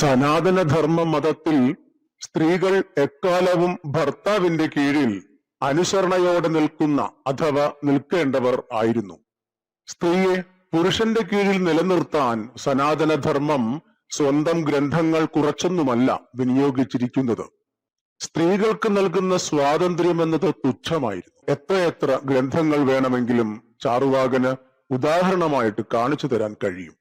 സനാതനധർമ്മ മതത്തിൽ സ്ത്രീകൾ എക്കാലവും ഭർത്താവിന്റെ കീഴിൽ അനുസരണയോടെ നിൽക്കുന്ന അഥവാ നിൽക്കേണ്ടവർ ആയിരുന്നു. സ്ത്രീയെ പുരുഷന്റെ കീഴിൽ നിലനിർത്താൻ സനാതനധർമ്മം സ്വന്തം ഗ്രന്ഥങ്ങൾ കുറച്ചൊന്നുമല്ല വിനിയോഗിച്ചിരിക്കുന്നത്. സ്ത്രീകൾക്ക് നൽകുന്ന സ്വാതന്ത്ര്യം എന്നത് തുച്ഛമായിരുന്നു. എത്രയെത്ര ഗ്രന്ഥങ്ങൾ വേണമെങ്കിലും ചാറുവാകന് ഉദാഹരണമായിട്ട് കാണിച്ചു തരാൻ കഴിയും.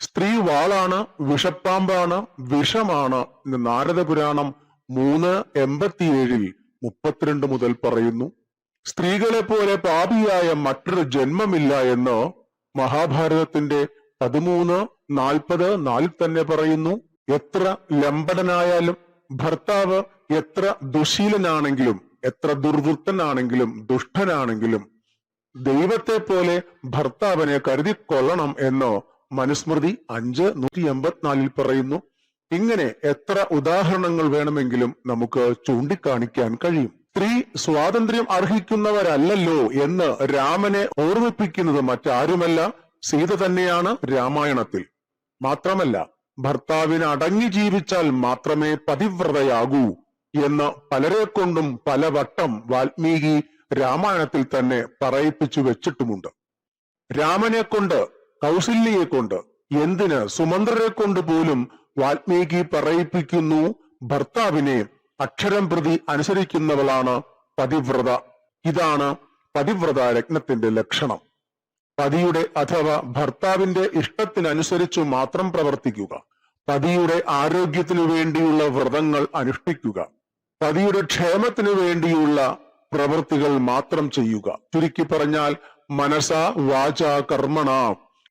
സ്ത്രീ വാളാണ് വിഷപ്പാമ്പാണ് വിഷമാണ് എന്ന് നാരദ പുരാണം മൂന്ന് എൺപത്തിയേഴിൽ മുപ്പത്തിരണ്ട് മുതൽ പറയുന്നു. സ്ത്രീകളെ പോലെ പാപിയായ മറ്റൊരു ജന്മമില്ല എന്ന് മഹാഭാരതത്തിന്റെ പതിമൂന്ന് നാൽപ്പത് നാലിൽ തന്നെ പറയുന്നു. എത്ര ലംബടനായാലും ഭർത്താവ് എത്ര ദുശീലനാണെങ്കിലും എത്ര ദുർവൃത്തനാണെങ്കിലും ദുഷ്ടനാണെങ്കിലും ദൈവത്തെ പോലെ ഭർത്താവിനെ കരുതിക്കൊള്ളണം എന്ന് മനുസ്മൃതി അഞ്ച് നൂറ്റി എൺപത്തിനാലിൽ പറയുന്നു ഇങ്ങനെ എത്ര ഉദാഹരണങ്ങൾ വേണമെങ്കിലും നമുക്ക് ചൂണ്ടിക്കാണിക്കാൻ കഴിയും. സ്ത്രീ സ്വാതന്ത്ര്യം അർഹിക്കുന്നവരല്ലല്ലോ എന്ന് രാമനെ ഓർമ്മിപ്പിക്കുന്നത് മറ്റാരുമല്ല. സീത തന്നെയാണ് രാമായണത്തിൽ. മാത്രമല്ല ഭർത്താവിന് അടങ്ങി ജീവിച്ചാൽ മാത്രമേ പതിവ്രതയാകൂ എന്ന് പലരെ കൊണ്ടും പലവട്ടം വാൽമീകി രാമായണത്തിൽ തന്നെ പറയിപ്പിച്ചു വെച്ചിട്ടുമുണ്ട്. രാമനെ കൊണ്ട് കൗസല്യയെ കൊണ്ട് എന്തിന് സുമന്ത്രരെ കൊണ്ട് പോലും വാൽമീകി പറയിപ്പിക്കുന്നു? ഭർത്താവിനെ അക്ഷരം പ്രതി അനുസരിക്കുന്നവളാണ് പതിവ്രത. ഇതാണ് പതിവ്രത രത്നത്തിന്റെ ലക്ഷണം. പതിയുടെ അഥവാ ഭർത്താവിന്റെ ഇഷ്ടത്തിനനുസരിച്ചു മാത്രം പ്രവർത്തിക്കുക. പതിയുടെ ആരോഗ്യത്തിനു വേണ്ടിയുള്ള വ്രതങ്ങൾ അനുഷ്ഠിക്കുക. പതിയുടെ ക്ഷേമത്തിനു വേണ്ടിയുള്ള പ്രവൃത്തികൾ മാത്രം ചെയ്യുക. ചുരുക്കി പറഞ്ഞാൽ മനസ വാച കർമ്മണ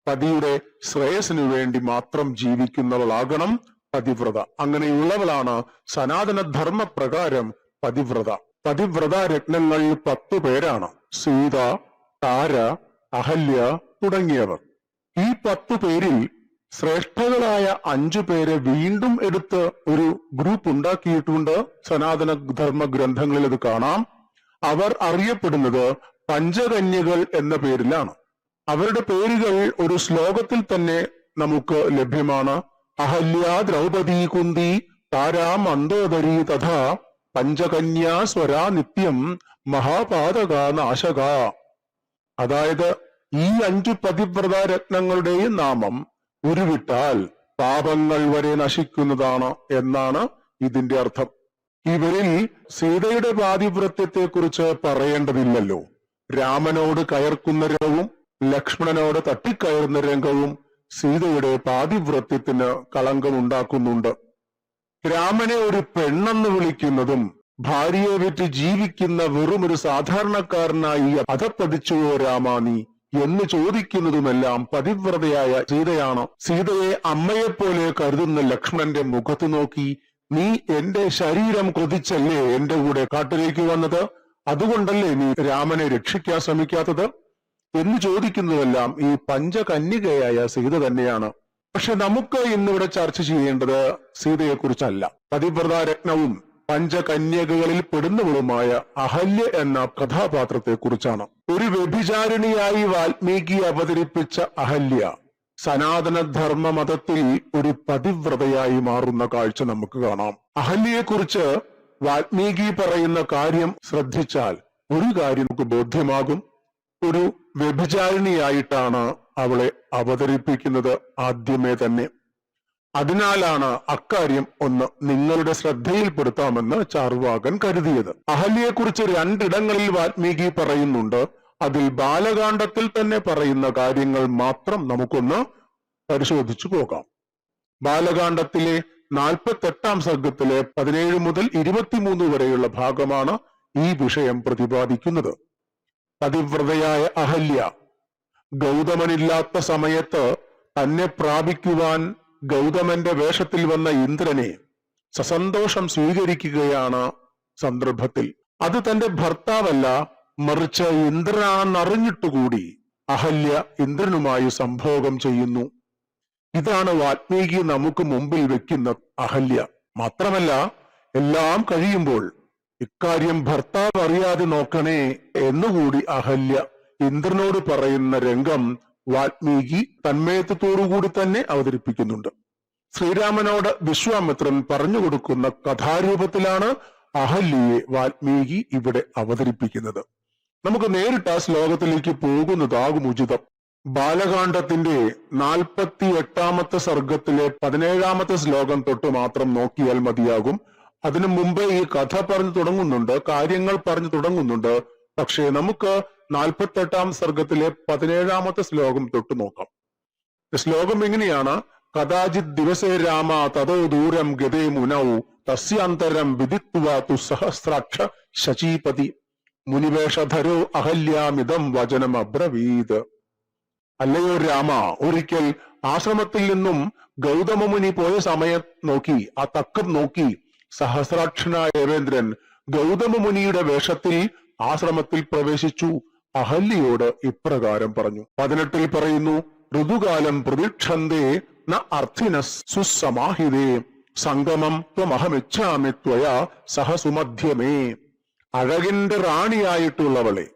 പതിയുടെ ശ്രേയസിനു വേണ്ടി മാത്രം ജീവിക്കുന്നവളാകണം പതിവ്രത. അങ്ങനെയുള്ളവളാണ് സനാതനധർമ്മ പ്രകാരം പതിവ്രത. പതിവ്രത രത്നങ്ങൾ പത്തു പേരാണ്. സീത താര അഹല്യ തുടങ്ങിയവർ. ഈ പത്തു പേരിൽ ശ്രേഷ്ഠകളായ അഞ്ചു പേരെ വീണ്ടും എടുത്ത് ഒരു ഗ്രൂപ്പ് ഉണ്ടാക്കിയിട്ടുണ്ട്. സനാതന ധർമ്മ ഗ്രന്ഥങ്ങളിൽ അത് കാണാം. അവർ അറിയപ്പെടുന്നത് പഞ്ചകന്യകൾ എന്ന പേരിലാണ്. അവരുടെ പേരുകൾ ഒരു ശ്ലോകത്തിൽ തന്നെ നമുക്ക് ലഭ്യമാണ്. അഹല്യ ദ്രൗപദി കുന്തി താരാ മന്ദോദരി തഥാ പഞ്ചകന്യാ സ്വരാ നിത്യം മഹാപാതക നാശക. അതായത് ഈ അഞ്ചു പതിവ്രത രത്നങ്ങളുടെയും നാമം ഉരുവിട്ടാൽ പാപങ്ങൾ വരെ നശിക്കുന്നതാണ് എന്നാണ് ഇതിന്റെ അർത്ഥം. ഇവരിൽ സീതയുടെ പാതിവ്രത്യത്തെ കുറിച്ച് പറയേണ്ടതില്ലല്ലോ. രാമനോട് കയർക്കുന്ന രംഗവും ലക്ഷ്മണനോട് തട്ടിക്കയറുന്ന രംഗവും സീതയുടെ പാതിവ്രത്യത്തിന് കളങ്കമുണ്ടാക്കുന്നുണ്ട്. രാമനെ ഒരു പെണ്ണെന്ന് വിളിക്കുന്നതും ഭാര്യയെ വിറ്റ് ജീവിക്കുന്ന വെറും ഒരു സാധാരണക്കാരനായി അധപ്പതിച്ചുവോ രാമാനി എന്ന് ചോദിക്കുന്നതുമെല്ലാം പതിവ്രതയായ സീതയാണ്. സീതയെ അമ്മയെപ്പോലെ കരുതുന്ന ലക്ഷ്മണന്റെ മുഖത്ത് നോക്കി നീ എന്റെ ശരീരം കൊതിച്ചല്ലേ എന്റെ കൂടെ കാട്ടിലേക്ക് വന്നത്? അതുകൊണ്ടല്ലേ നീ രാമനെ രക്ഷിക്കാൻ ശ്രമിക്കാത്തത്? എന്ന് ചോദിക്കുന്നതെല്ലാം ഈ പഞ്ചകന്യകയായ സീത തന്നെയാണ്. പക്ഷെ നമുക്ക് ഇന്നിവിടെ ചർച്ച ചെയ്യേണ്ടത് സീതയെ കുറിച്ചല്ല പതിവ്രത രത്നവും പഞ്ചകന്യകകളിൽ പെടുന്നവളുമായ അഹല്യ എന്ന കഥാപാത്രത്തെ കുറിച്ചാണ് ഒരു വ്യഭിചാരിണിയായി വാൽമീകി അവതരിപ്പിച്ച അഹല്യ സനാതന ധർമ്മ മതത്തിൽ ഒരു പതിവ്രതയായി മാറുന്ന കാഴ്ച നമുക്ക് കാണാം. അഹല്യയെക്കുറിച്ച് വാൽമീകി പറയുന്ന കാര്യം ശ്രദ്ധിച്ചാൽ ഒരു കാര്യം നമുക്ക് ബോധ്യമാകും. ഒരു വ്യഭിചാരിണിയായിട്ടാണ് അവളെ അവതരിപ്പിക്കുന്നത് ആദ്യമേ തന്നെ. അതിനാലാണ് അക്കാര്യം ഒന്ന് നിങ്ങളുടെ ശ്രദ്ധയിൽപ്പെടുത്താമെന്ന് ചാർവാകൻ കരുതിയത്. അഹല്യയെക്കുറിച്ച് രണ്ടിടങ്ങളിൽ വാൽമീകി പറയുന്നുണ്ട്. അതിൽ ബാലകാണ്ഡത്തിൽ തന്നെ പറയുന്ന കാര്യങ്ങൾ മാത്രം നമുക്കൊന്ന് പരിശോധിച്ചു പോകാം. ബാലകാണ്ഡത്തിലെ നാൽപ്പത്തെട്ടാം സർഗത്തിലെ പതിനേഴ് മുതൽ ഇരുപത്തിമൂന്ന് വരെയുള്ള ഭാഗമാണ് ഈ വിഷയം പ്രതിപാദിക്കുന്നത്. പതിവ്രതയായ അഹല്യ. ഗൗതമനില്ലാത്ത സമയത്ത് തന്നെ പ്രാപിക്കുവാൻ ഗൗതമന്റെ വേഷത്തിൽ വന്ന ഇന്ദ്രനെ സസന്തോഷം സ്വീകരിക്കുകയാണ് സന്ദർഭത്തിൽ. അത് തന്റെ ഭർത്താവല്ല മറിച്ച് ഇന്ദ്രനാണെന്നറിഞ്ഞിട്ടുകൂടി അഹല്യ ഇന്ദ്രനുമായി സംഭോഗം ചെയ്യുന്നു. ഇതാണ് വാത്മീകി നമുക്ക് മുമ്പിൽ വെക്കുന്ന അഹല്യ. മാത്രമല്ല എല്ലാം കഴിയുമ്പോൾ ഇക്കാര്യം ഭർത്താവ് അറിയാതെ നോക്കണേ എന്നുകൂടി അഹല്യ. ഇന്ദ്രനോട് പറയുന്ന രംഗം വാൽമീകി തന്മയത്വത്തോടുകൂടി തന്നെ അവതരിപ്പിക്കുന്നുണ്ട്. ശ്രീരാമനോട് വിശ്വാമിത്രൻ പറഞ്ഞു കൊടുക്കുന്ന കഥാരൂപത്തിലാണ് അഹല്യയെ വാൽമീകി ഇവിടെ അവതരിപ്പിക്കുന്നത്. നമുക്ക് നേരിട്ട് ആ ശ്ലോകത്തിലേക്ക് പോകുന്നതാകും ഉചിതം. ബാലകാന്ഡത്തിന്റെ നാൽപ്പത്തി എട്ടാമത്തെ സർഗത്തിലെ പതിനേഴാമത്തെ ശ്ലോകം തൊട്ട് മാത്രം നോക്കിയാൽ മതിയാകും. അതിനു മുമ്പ് ഈ കഥ പറഞ്ഞു തുടങ്ങുന്നുണ്ട് കാര്യങ്ങൾ പറഞ്ഞു തുടങ്ങുന്നുണ്ട്. പക്ഷേ നമുക്ക് നാൽപ്പത്തെട്ടാം സർഗത്തിലെ പതിനേഴാമത്തെ ശ്ലോകം തൊട്ടു നോക്കാം. ശ്ലോകം എങ്ങനെയാണ് കഥാചിത് ദിവസേ രാമ തതോ ദൂരം ഗതേ മുനൗ തസ്യാന്തരം വിദിത്വ തു സഹസ്രാക്ഷ ശചീപതി. മുനിവേഷധരോ അഹല്യാമിതം വചനം അബ്രവീത്. അല്ലയോ രാമ ഒരിക്കൽ ആശ്രമത്തിൽ നിന്നും ഗൗതമ മുനി പോയ സമയം നോക്കി ആ തക്കം നോക്കി സഹസ്രാക്ഷനായ ദേവേന്ദ്രൻ ഗൗതമ മുനിയുടെ വേഷത്തിൽ ആശ്രമത്തിൽ പ്രവേശിച്ചു. അഹല്യയോട് ഇപ്രകാരം പറഞ്ഞു. പതിനെട്ടിൽ പറയുന്നു ഋതുകാലം പ്രതീക്ഷന്തേ ന അർത്ഥിന സുസമാഹിതേ സംഗമം ത്വമഹമിച്ഛാമി ത്വയാ സഹസുമധ്യമേ. അഴകിന്റെ റാണിയായിട്ടുള്ളവളെ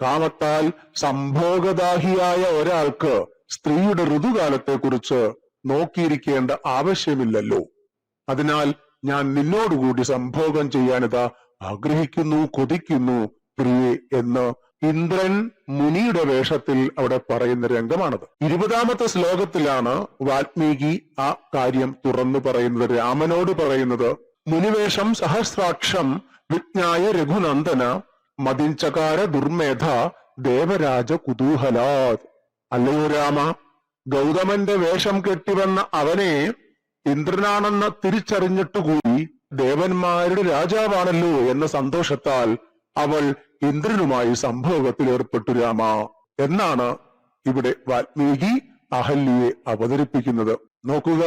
കാമത്താൽ സംഭോഗദാഹിയായ ഒരാൾക്ക് സ്ത്രീയുടെ ഋതുകാലത്തെക്കുറിച്ച് നോക്കിയിരിക്കേണ്ട ആവശ്യമില്ലല്ലോ. അതിനാൽ ഞാൻ നിന്നോടുകൂടി സംഭോഗം ചെയ്യാനിതാ ആഗ്രഹിക്കുന്നു കൊതിക്കുന്നു പ്രിയെ എന്ന് ഇന്ദ്രൻ മുനിയുടെ വേഷത്തിൽ അവിടെ പറയുന്ന രംഗമാണത്. ഇരുപതാമത്തെ ശ്ലോകത്തിലാണ് വാൽമീകി ആ കാര്യം തുറന്നു പറയുന്നത്. രാമനോട് പറയുന്നത് മുനിവേഷം സഹസ്രാക്ഷം വിജ്ഞായ രഘുനന്ദന മതിഞ്ചകാര ദുർമേധ ദേവരാജ കുതൂഹലാത്. അല്ലയോ രാമ ഗൗതമന്റെ വേഷം കെട്ടിവന്ന അവനെ ഇന്ദ്രനാണെന്ന് തിരിച്ചറിഞ്ഞിട്ടുകൂടി ദേവന്മാരുടെ രാജാവാണല്ലോ എന്ന സന്തോഷത്താൽ അവൾ ഇന്ദ്രനുമായി സംഭോഗത്തിൽ ഏർപ്പെട്ടു രാമ. എന്നാണ് ഇവിടെ വാൽമീകി അഹല്യയെ അവതരിപ്പിക്കുന്നത്. നോക്കുക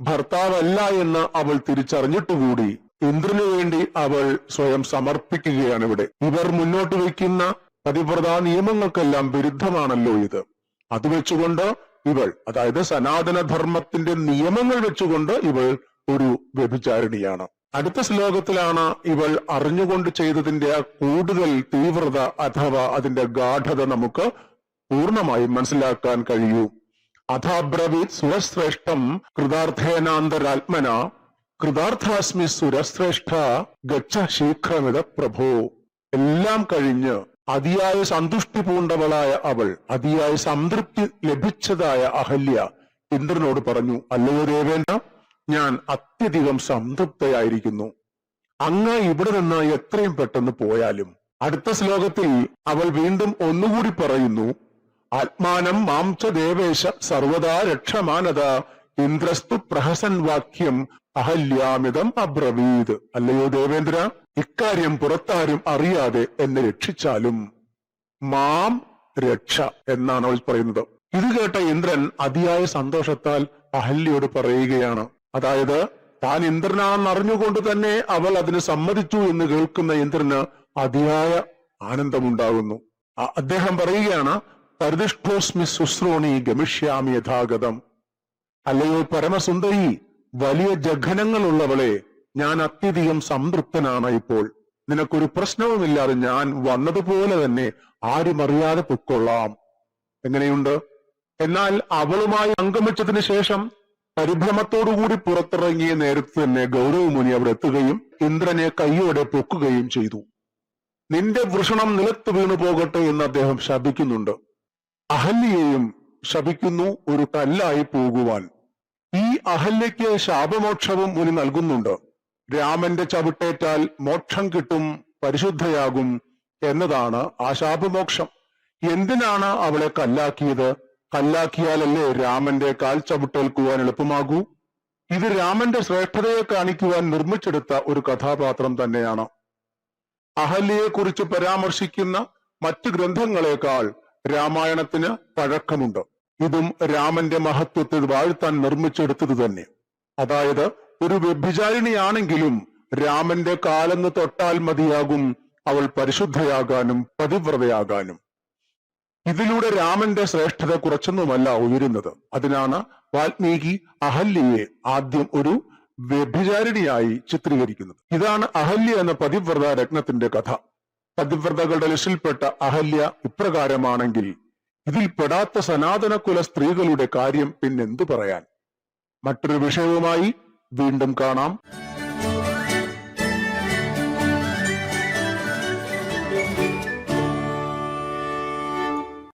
ഭർത്താവല്ല എന്ന് അവൾ തിരിച്ചറിഞ്ഞിട്ടുകൂടി ഇന്ദ്രനു വേണ്ടി അവൾ സ്വയം സമർപ്പിക്കുകയാണ് ഇവിടെ ഇവർ മുന്നോട്ട് വയ്ക്കുന്ന പതിവ്രതാ നിയമങ്ങൾക്കെല്ലാം വിരുദ്ധമാണല്ലോ ഇത്. അത് വെച്ചുകൊണ്ട് ഇവൾ അതായത് സനാതനധർമ്മത്തിന്റെ നിയമങ്ങൾ വെച്ചുകൊണ്ട് ഇവൾ ഒരു വ്യഭിചാരിണിയാണ്. അടുത്ത ശ്ലോകത്തിലാണ് ഇവൾ അറിഞ്ഞുകൊണ്ട് ചെയ്തതിന്റെ കൂടുതൽ തീവ്രത അഥവാ അതിന്റെ ഗാഠത നമുക്ക് പൂർണമായും മനസ്സിലാക്കാൻ കഴിയൂ. അഥാബ്രവീത് സുരശ്രേഷ്ഠം കൃതാർത്ഥേനാന്തരാത്മന കൃതാർത്ഥാസ്മി സുരശ്രേഷ്ഠ ഗച്ഛ ശീഘ്രമിത പ്രഭോ. എല്ലാം കഴിഞ്ഞ് അതിയായ സന്തുഷ്ടി പൂണ്ടവളായ അവൾ അതിയായ സംതൃപ്തി ലഭിച്ചതായ അഹല്യ ഇന്ദ്രനോട് പറഞ്ഞു അല്ലയോ ദേവേന്ദ്ര ഞാൻ അത്യധികം സംതൃപ്തയായിരിക്കുന്നു. അങ്ങ് ഇവിടെ നിന്ന് എത്രയും പെട്ടെന്ന് പോയാലും. അടുത്ത ശ്ലോകത്തിൽ അവൾ വീണ്ടും ഒന്നുകൂടി പറയുന്നു ആത്മാനം മാംസ ദേവേശ സർവദാ രക്ഷമാനത ഇന്ദ്രസ്തു പ്രഹസൻ വാക്യം അഹല്യാമിതം അബ്രവീത്. അല്ലയോ ദേവേന്ദ്ര ഇക്കാര്യം പുറത്താരും അറിയാതെ എന്നെ രക്ഷിച്ചാലും മാം രക്ഷ എന്നാണ് അവൾ പറയുന്നത്. ഇത് കേട്ട ഇന്ദ്രൻ അതിയായ സന്തോഷത്താൽ അഹല്യയോട് പറയുകയാണ്. അതായത് താൻ ഇന്ദ്രനാണെന്ന് അറിഞ്ഞുകൊണ്ട് തന്നെ അവൾ അതിന് സമ്മതിച്ചു എന്ന് കേൾക്കുന്ന ഇന്ദ്രന് അതിയായ ആനന്ദമുണ്ടാകുന്നു. അദ്ദേഹം പറയുകയാണ് പരിദിഷ്ഠോസ്മി ശുശ്രോണി ഗമിഷ്യാമി യഥാഗതം. അല്ലയോ പരമസുന്ദരി വലിയ ജഘനങ്ങളുള്ളവളെ ഞാൻ അത്യധികം സംതൃപ്തനാണ് ഇപ്പോൾ. നിനക്കൊരു പ്രശ്നവുമില്ലാതെ ഞാൻ വന്നതുപോലെ തന്നെ ആരും അറിയാതെ പൊക്കൊള്ളാം എങ്ങനെയുണ്ട്? എന്നാൽ അവളുമായി അംഗമിച്ചതിന് ശേഷം പരിഭ്രമത്തോടുകൂടി പുറത്തിറങ്ങിയ നേരത്ത് തന്നെ ഗൗരവമുനി അവിടെ എത്തുകയും ഇന്ദ്രനെ കൈയോടെ പൊക്കുകയും ചെയ്തു. നിന്റെ വൃഷണം നിലത്ത് വീണു പോകട്ടെ എന്ന് അദ്ദേഹം ശപിക്കുന്നുണ്ട്. അഹല്യയെയും ശപിക്കുന്നു ഒരു കല്ലായി പോകുവാൻ. ഈ അഹല്യയ്ക്ക് ശാപമോക്ഷവും മുനി നൽകുന്നുണ്ട്. രാമന്റെ ചവിട്ടേറ്റാൽ മോക്ഷം കിട്ടും പരിശുദ്ധയാകും എന്നതാണ് ആശാപമോക്ഷം. എന്തിനാണ് അവളെ കല്ലാക്കിയത്? കല്ലാക്കിയാലല്ലേ രാമന്റെ കാൽ ചവിട്ടേൽക്കുവാൻ എളുപ്പമാകൂ? ഇത് രാമന്റെ ശ്രേഷ്ഠതയെ കാണിക്കുവാൻ നിർമ്മിച്ചെടുത്ത ഒരു കഥാപാത്രം തന്നെയാണ്. അഹല്യയെക്കുറിച്ച് പരാമർശിക്കുന്ന മറ്റ് ഗ്രന്ഥങ്ങളെക്കാൾ രാമായണത്തിന് പഴക്കമുണ്ട്. ഇതും രാമന്റെ മഹത്വത്തെ വാഴ്ത്താൻ നിർമ്മിച്ചെടുത്തത് തന്നെ. അതായത് ഒരു വ്യഭിചാരിണിയാണെങ്കിലും രാമന്റെ കാലെന്ന് തൊട്ടാൽ മതിയാകും അവൾ പരിശുദ്ധയാകാനും പതിവ്രതയാകാനും. ഇതിലൂടെ രാമന്റെ ശ്രേഷ്ഠത കുറച്ചൊന്നുമല്ല ഉയരുന്നത്. അതിനാണ് വാൽമീകി അഹല്യയെ ആദ്യം ഒരു വ്യഭിചാരിണിയായി ചിത്രീകരിക്കുന്നത്. ഇതാണ് അഹല്യ എന്ന പതിവ്രത രത്നത്തിന്റെ കഥ. പതിവ്രതകളുടെ ലിസ്റ്റിൽപ്പെട്ട അഹല്യ ഇപ്രകാരമാണെങ്കിൽ ഇതിൽ പെടാത്ത സനാതന കുല സ്ത്രീകളുടെ കാര്യം പിന്നെന്തു പറയാൻ? മറ്റൊരു വിഷയവുമായി വീണ്ടും കാണാം